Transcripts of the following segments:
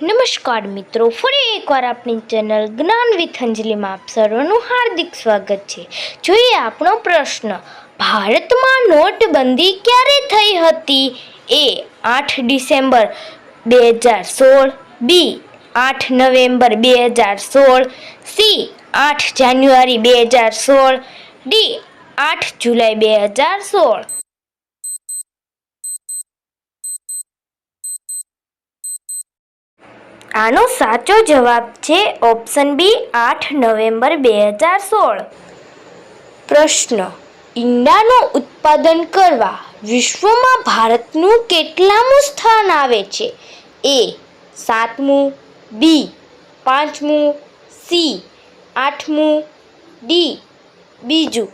નમસ્કાર મિત્રો, ફરી એકવાર આપણી ચેનલ જ્ઞાન વિથ અંજલિમાં આપ સર્વનું હાર્દિક સ્વાગત છે. જોઈએ આપણો પ્રશ્ન, ભારતમાં નોટબંધી ક્યારે થઈ હતી? એ, આઠ ડિસેમ્બર બે હજાર સોળ, બી, આઠ નવેમ્બર બે હજાર સોળ, સી, આઠ જાન્યુઆરી બે હજાર સોળ, ડી, આઠ જુલાઈ બે હજાર સોળ. આનો સાચો જવાબ છે ઓપ્શન બી આઠ નવેમ્બર બે હજાર સોળ. પ્રશ્ન, ઈંડાનું ઉત્પાદન કરવા વિશ્વમાં ભારતનું કેટલામું સ્થાન આવે છે? એ, સાતમું, બી, પાંચમું, સી, આઠમું, ડી, બીજું.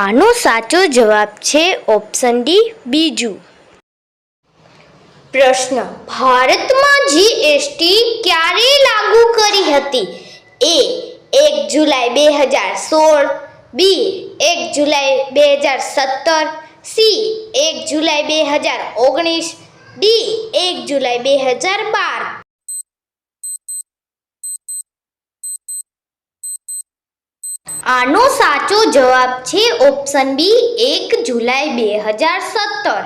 આનો સાચો જવાબ છે ઓપ્શન ડી બીજું. પ્રશ્ન, ભારતમાં જીએસટી ક્યારે લાગુ કરી હતી? એ, એક જુલાઈ બે હજાર સોળ, બી, એક જુલાઈ બે હજાર સત્તર, સી, એક જુલાઈ બે હજાર ઓગણીસ, ડી, એક જુલાઈ બે હજાર બાર. આનો સાચો જવાબ છે ઓપ્શન બી એક જુલાઈ બે હજાર સત્તર.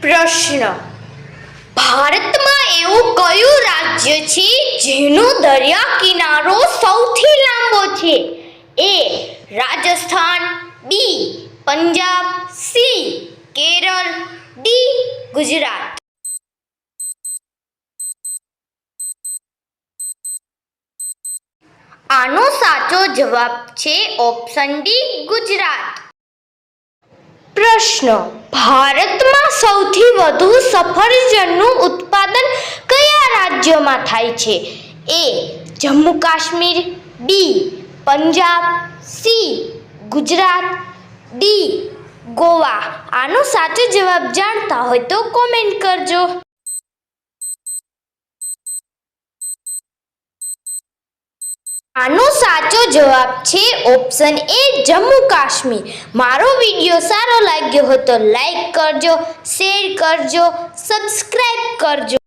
પ્રશ્ન. ભારતમાં એવું કયું રાજ્ય છે જેનો દરિયા કિનારો સૌથી લાંબો છે? A Rajasthan, B Punjab, C Kerala, D Gujarat. આનો સાચો જવાબ છે ઓપ્શન ડી ગુજરાત. પ્રશ્ન, ભારતમાં સૌથી વધુ સફરજનનું ઉત્પાદન કયા રાજ્યમાં થાય છે? A Jammu Kashmir B Punjab C Gujarat D Goa. આનો સાચો જવાબ જાણતા હોય તો કોમેન્ટ કરજો. આનો સાચો જવાબ છે ઓપ્શન એ જમ્મુ કાશ્મીર. મારો વીડિયો સારો લાગ્યો હતો લાઈક કરજો, શેર કરજો સબસ્ક્રાઈબ કરજો.